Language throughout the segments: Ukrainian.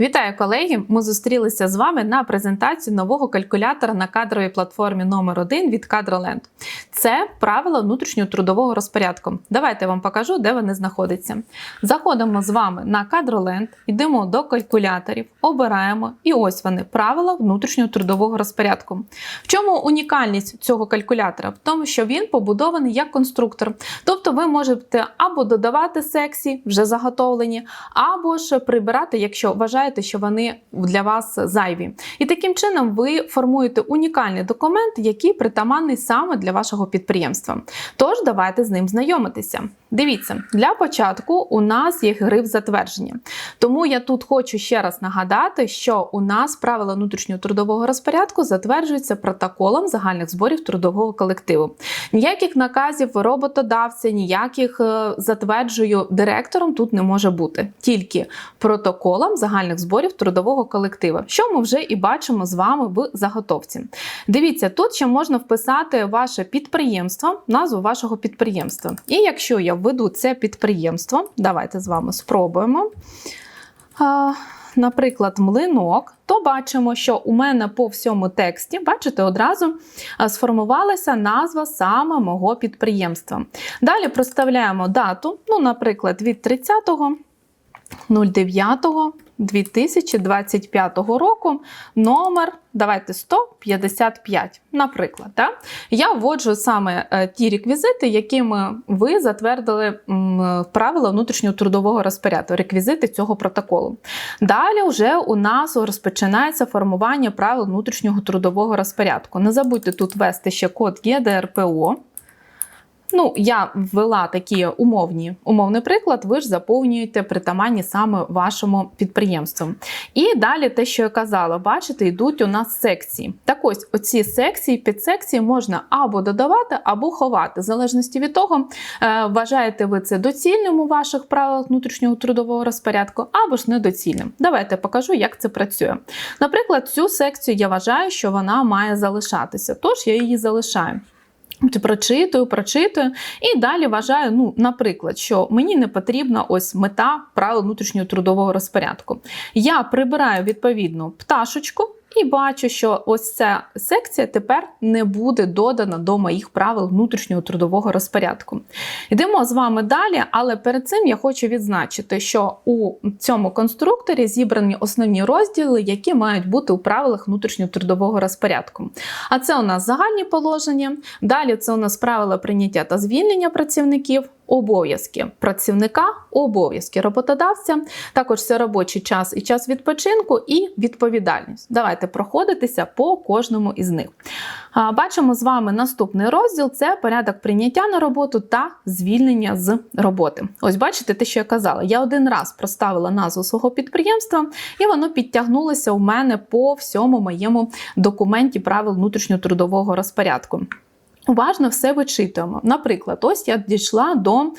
Вітаю колеги! Ми зустрілися з вами на презентації нового калькулятора на кадровій платформі номер 1 від Кадроленд. Це правила внутрішнього трудового розпорядку. Давайте я вам покажу, де вони знаходяться. Заходимо з вами на Кадроленд, йдемо до калькуляторів, обираємо, і ось вони правила внутрішнього трудового розпорядку. В чому унікальність цього калькулятора? В тому, що він побудований як конструктор. Тобто ви можете або додавати секції, вже заготовлені, або ж прибирати, якщо вважаєте, що вони для вас зайві. І таким чином ви формуєте унікальний документ, який притаманний саме для вашого підприємства. Тож давайте з ним знайомитися. Дивіться, для початку у нас є гриф затвердження. Тому я тут хочу ще раз нагадати, що у нас правила внутрішнього трудового розпорядку затверджуються протоколом загальних зборів трудового колективу. Ніяких наказів роботодавця, ніяких е, затверджую директором тут не може бути, тільки протоколом загальних зборів трудового колективу, що ми вже і бачимо з вами в заготовці. Дивіться, тут ще можна вписати ваше підприємство, назву вашого підприємства. І якщо я введу це підприємство, давайте з вами спробуємо. Наприклад, млинок, то бачимо, що у мене по всьому тексті, бачите, одразу сформувалася назва саме мого підприємства. Далі проставляємо дату, ну, наприклад, від 30.09. 2025 року номер давайте 155, наприклад. Так? Я вводжу саме е, ті реквізити, якими ви затвердили правила внутрішнього трудового розпорядку, реквізити цього протоколу. Далі вже у нас розпочинається формування правил внутрішнього трудового розпорядку. Не забудьте тут ввести ще код ЄДРПО. Ну, я ввела такі умовні умовний приклад, ви ж заповнюєте притаманні саме вашому підприємству. І далі те, що я казала, бачите, йдуть у нас секції. Так ось оці секції, підсекції можна або додавати, або ховати, в залежності від того, е, вважаєте ви це доцільним у ваших правилах внутрішнього трудового розпорядку, або ж недоцільним. Давайте покажу, як це працює. Наприклад, цю секцію я вважаю, що вона має залишатися, тож я її залишаю. Прочитую, прочитую, і далі вважаю, ну, наприклад, що мені не потрібна ось мета правил внутрішнього трудового розпорядку. Я прибираю відповідну пташечку. І бачу, що ось ця секція тепер не буде додана до моїх правил внутрішнього трудового розпорядку. Йдемо з вами далі, але перед цим я хочу відзначити, що у цьому конструкторі зібрані основні розділи, які мають бути у правилах внутрішнього трудового розпорядку. А це у нас загальні положення. Далі це у нас правила прийняття та звільнення працівників обов'язки працівника, обов'язки роботодавця, також це робочий час і час відпочинку, і відповідальність. Давайте проходитися по кожному із них. Бачимо з вами наступний розділ це порядок прийняття на роботу та звільнення з роботи. Ось бачите, те, що я казала, я один раз проставила назву свого підприємства, і воно підтягнулося у мене по всьому моєму документі правил внутрішнього трудового розпорядку. Уважно все вичитуємо. Наприклад, ось я дійшла до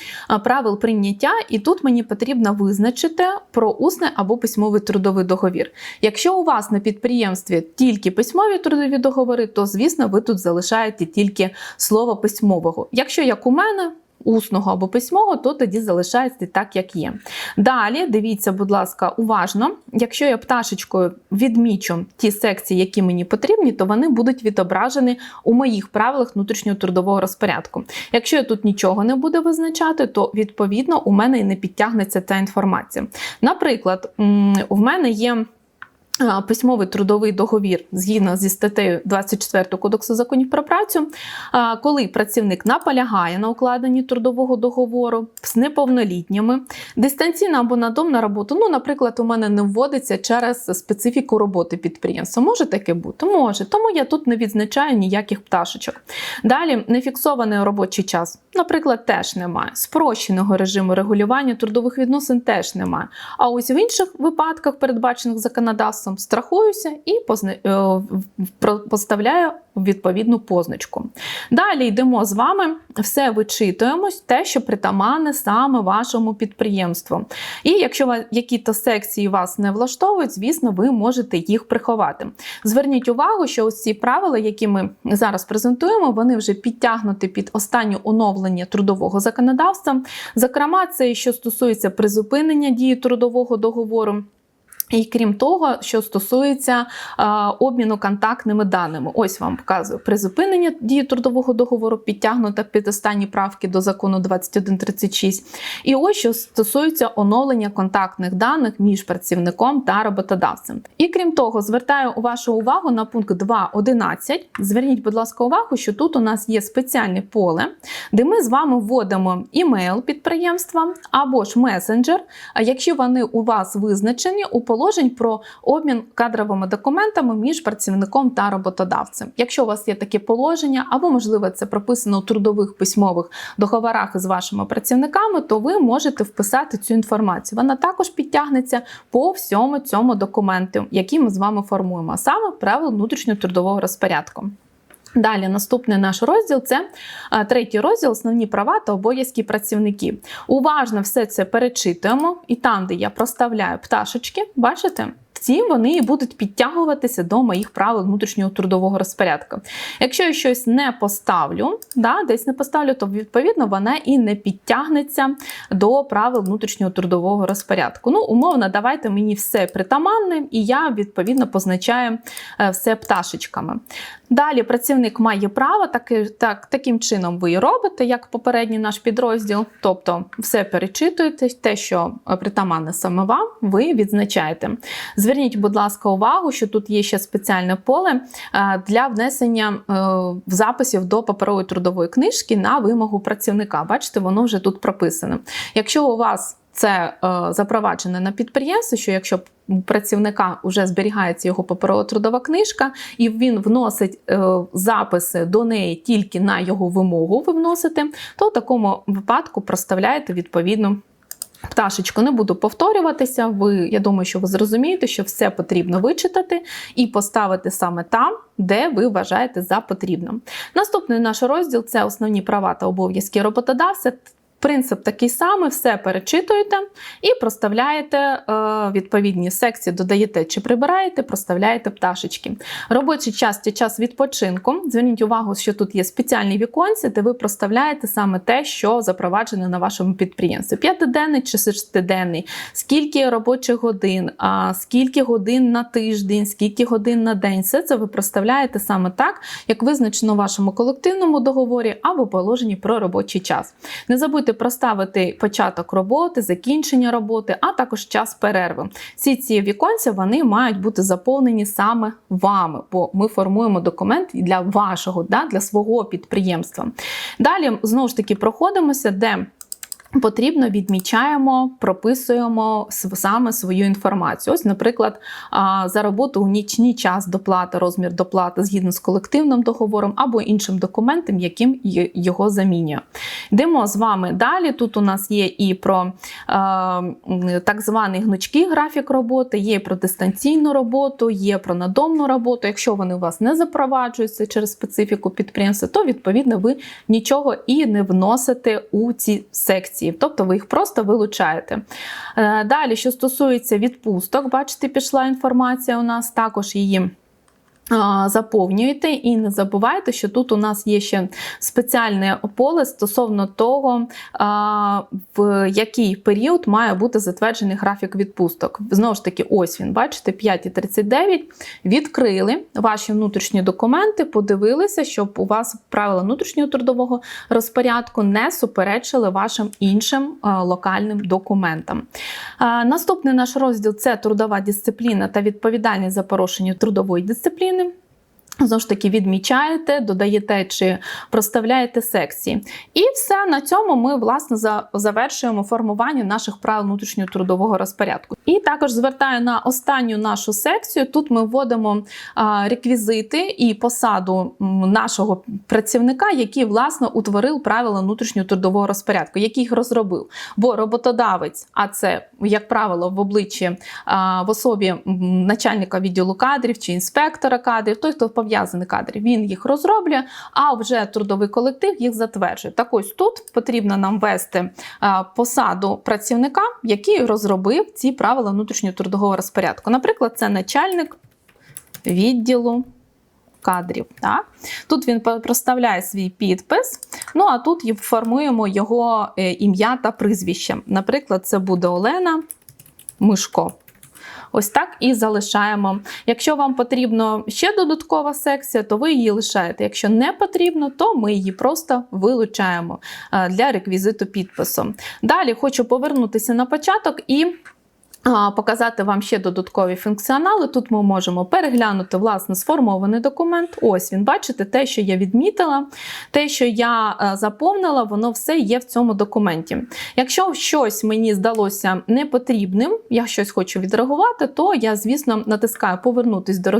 правил прийняття, і тут мені потрібно визначити про усне або письмовий трудовий договір. Якщо у вас на підприємстві тільки письмові трудові договори, то звісно ви тут залишаєте тільки слово письмового. Якщо як у мене, усного або письмового, то тоді залишається так, як є. Далі дивіться, будь ласка, уважно. Якщо я пташечкою відмічу ті секції, які мені потрібні, то вони будуть відображені у моїх правилах внутрішнього трудового розпорядку. Якщо я тут нічого не буду визначати, то відповідно у мене і не підтягнеться ця інформація. Наприклад, в мене є. Письмовий трудовий договір згідно зі статтею 24 Кодексу законів про працю, коли працівник наполягає на укладенні трудового договору з неповнолітніми, дистанційна або надомна робота, ну, наприклад, у мене не вводиться через специфіку роботи підприємства. Може таке бути? Може. Тому я тут не відзначаю ніяких пташечок. Далі нефіксований робочий час, наприклад, теж немає. Спрощеного режиму регулювання трудових відносин теж немає. А ось в інших випадках, передбачених законодавством, часом страхуюся і е, поставляю відповідну позначку. Далі йдемо з вами, все вичитуємо, те, що притаманне саме вашому підприємству. І якщо які-то секції вас не влаштовують, звісно, ви можете їх приховати. Зверніть увагу, що ось ці правила, які ми зараз презентуємо, вони вже підтягнуті під останнє оновлення трудового законодавства. Зокрема, це що стосується призупинення дії трудового договору. І крім того, що стосується е, обміну контактними даними, ось вам показую призупинення дії трудового договору, підтягнута під останні правки до закону 2136. І ось що стосується оновлення контактних даних між працівником та роботодавцем. І крім того, звертаю вашу увагу на пункт 2.11. Зверніть, будь ласка, увагу, що тут у нас є спеціальне поле, де ми з вами вводимо імейл підприємства або ж месенджер, якщо вони у вас визначені у положень про обмін кадровими документами між працівником та роботодавцем. Якщо у вас є таке положення, або можливо це прописано у трудових письмових договорах з вашими працівниками, то ви можете вписати цю інформацію. Вона також підтягнеться по всьому цьому документу, який ми з вами формуємо, а саме правил внутрішнього трудового розпорядку. Далі наступний наш розділ це третій розділ основні права та обов'язки працівників. Уважно все це перечитуємо, і там, де я проставляю пташечки, бачите? Ці вони і будуть підтягуватися до моїх правил внутрішнього трудового розпорядку. Якщо я щось не поставлю, да, десь не поставлю, то відповідно вона і не підтягнеться до правил внутрішнього трудового розпорядку. Ну, умовно, давайте мені все притаманне, і я відповідно позначаю е, все пташечками. Далі працівник має право, так, так, таким чином ви і робите, як попередній наш підрозділ. Тобто все перечитуєте, те, що притаманне саме вам, ви відзначаєте. Зверніть, будь ласка, увагу, що тут є ще спеціальне поле е, для внесення е, записів до паперової трудової книжки на вимогу працівника. Бачите, воно вже тут прописано. Якщо у вас це е, запроваджене на підприємстві, що якщо у працівника вже зберігається його паперова трудова книжка, і він вносить записи до неї тільки на його вимогу, ви вносите, то в такому випадку проставляєте відповідну. Пташечку не буду повторюватися. Ви, я думаю, що ви зрозумієте, що все потрібно вичитати і поставити саме там, де ви вважаєте за потрібним. Наступний наш розділ це основні права та обов'язки роботодавця. Принцип такий самий, все перечитуєте і проставляєте е, відповідні секції, додаєте чи прибираєте, проставляєте пташечки. Робочий час це час відпочинку. Зверніть увагу, що тут є спеціальні віконці, де ви проставляєте саме те, що запроваджене на вашому підприємстві. П'ятиденний чи шестиденний, скільки робочих годин, скільки годин на тиждень, скільки годин на день. Все це ви проставляєте саме так, як визначено в вашому колективному договорі або положенні про робочий час. Не забудьте проставити початок роботи, закінчення роботи, а також час перерви. Всі ці віконця вони мають бути заповнені саме вами, бо ми формуємо документ для вашого, да, для свого підприємства. Далі знову ж таки проходимося, де Потрібно відмічаємо, прописуємо саме свою інформацію. Ось, наприклад, за роботу у нічний час доплати, розмір доплати згідно з колективним договором або іншим документом, яким його замінює. Йдемо з вами далі. Тут у нас є і про так званий гнучкий графік роботи, є про дистанційну роботу, є про надомну роботу. Якщо вони у вас не запроваджуються через специфіку підприємства, то відповідно ви нічого і не вносите у ці секції місяців, тобто ви їх просто вилучаєте. Е, далі, що стосується відпусток, бачите, пішла інформація у нас, також її Заповнюєте і не забувайте, що тут у нас є ще спеціальне поле стосовно того, в який період має бути затверджений графік відпусток. Знову ж таки, ось він, бачите, 5,39. Відкрили ваші внутрішні документи, подивилися, щоб у вас правила внутрішнього трудового розпорядку не суперечили вашим іншим локальним документам. Наступний наш розділ це трудова дисципліна та відповідальність за порушення трудової дисципліни. Знову ж таки, відмічаєте, додаєте чи проставляєте секції. І все на цьому ми власне завершуємо формування наших правил внутрішнього трудового розпорядку. І також звертаю на останню нашу секцію. Тут ми вводимо реквізити і посаду нашого працівника, який власне утворив правила внутрішнього трудового розпорядку, який їх розробив. Бо роботодавець, а це, як правило, в обличчі в особі начальника відділу кадрів чи інспектора кадрів, той, хто пов'язані кадри, він їх розроблює, а вже трудовий колектив їх затверджує. Так ось тут потрібно нам ввести посаду працівника, який розробив ці правила внутрішнього трудового розпорядку. Наприклад, це начальник відділу. Кадрів. Так? Тут він проставляє свій підпис, ну а тут формуємо його е, ім'я та прізвище. Наприклад, це буде Олена Мишко. Ось так і залишаємо. Якщо вам потрібно ще додаткова секція, то ви її лишаєте. Якщо не потрібно, то ми її просто вилучаємо е, для реквізиту підпису. Далі хочу повернутися на початок і. Показати вам ще додаткові функціонали. Тут ми можемо переглянути власне сформований документ. Ось він, бачите, те, що я відмітила, те, що я е, заповнила, воно все є в цьому документі. Якщо щось мені здалося непотрібним, я щось хочу відреагувати, то я, звісно, натискаю повернутись до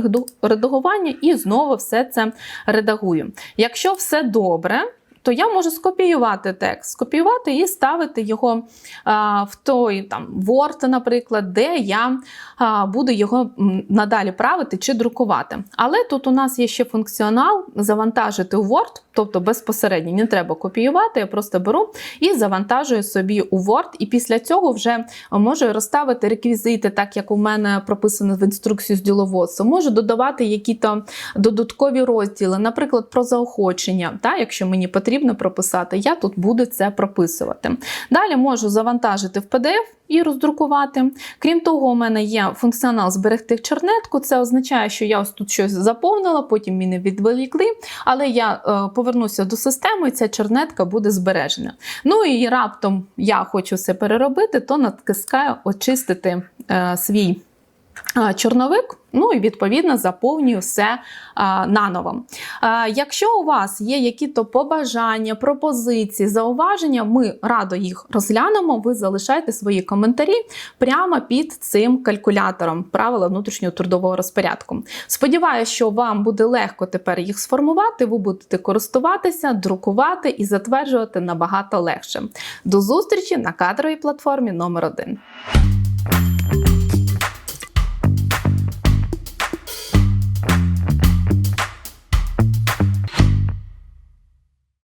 редагування і знову все це редагую. Якщо все добре. То я можу скопіювати текст, скопіювати і ставити його а, в той там Word, наприклад, де я а, буду його надалі правити чи друкувати. Але тут у нас є ще функціонал завантажити у Word, тобто безпосередньо не треба копіювати, я просто беру і завантажую собі у Word, і після цього вже можу розставити реквізити, так як у мене прописано в інструкції з діловодства. Можу додавати які-то додаткові розділи, наприклад, про заохочення. Та, якщо мені потрібно прописати, я тут буду це прописувати. Далі можу завантажити в PDF і роздрукувати. Крім того, у мене є функціонал зберегти чернетку. Це означає, що я ось тут щось заповнила, потім мене відволікли, але я е, повернуся до системи, і ця чернетка буде збережена. Ну і раптом я хочу все переробити, то натискаю очистити е, свій чорновик. Ну і відповідно заповнюю все а, наново. А, якщо у вас є які-то побажання, пропозиції, зауваження, ми радо їх розглянемо. Ви залишайте свої коментарі прямо під цим калькулятором правила внутрішнього трудового розпорядку. Сподіваюся, що вам буде легко тепер їх сформувати. Ви будете користуватися, друкувати і затверджувати набагато легше. До зустрічі на кадровій платформі номер 1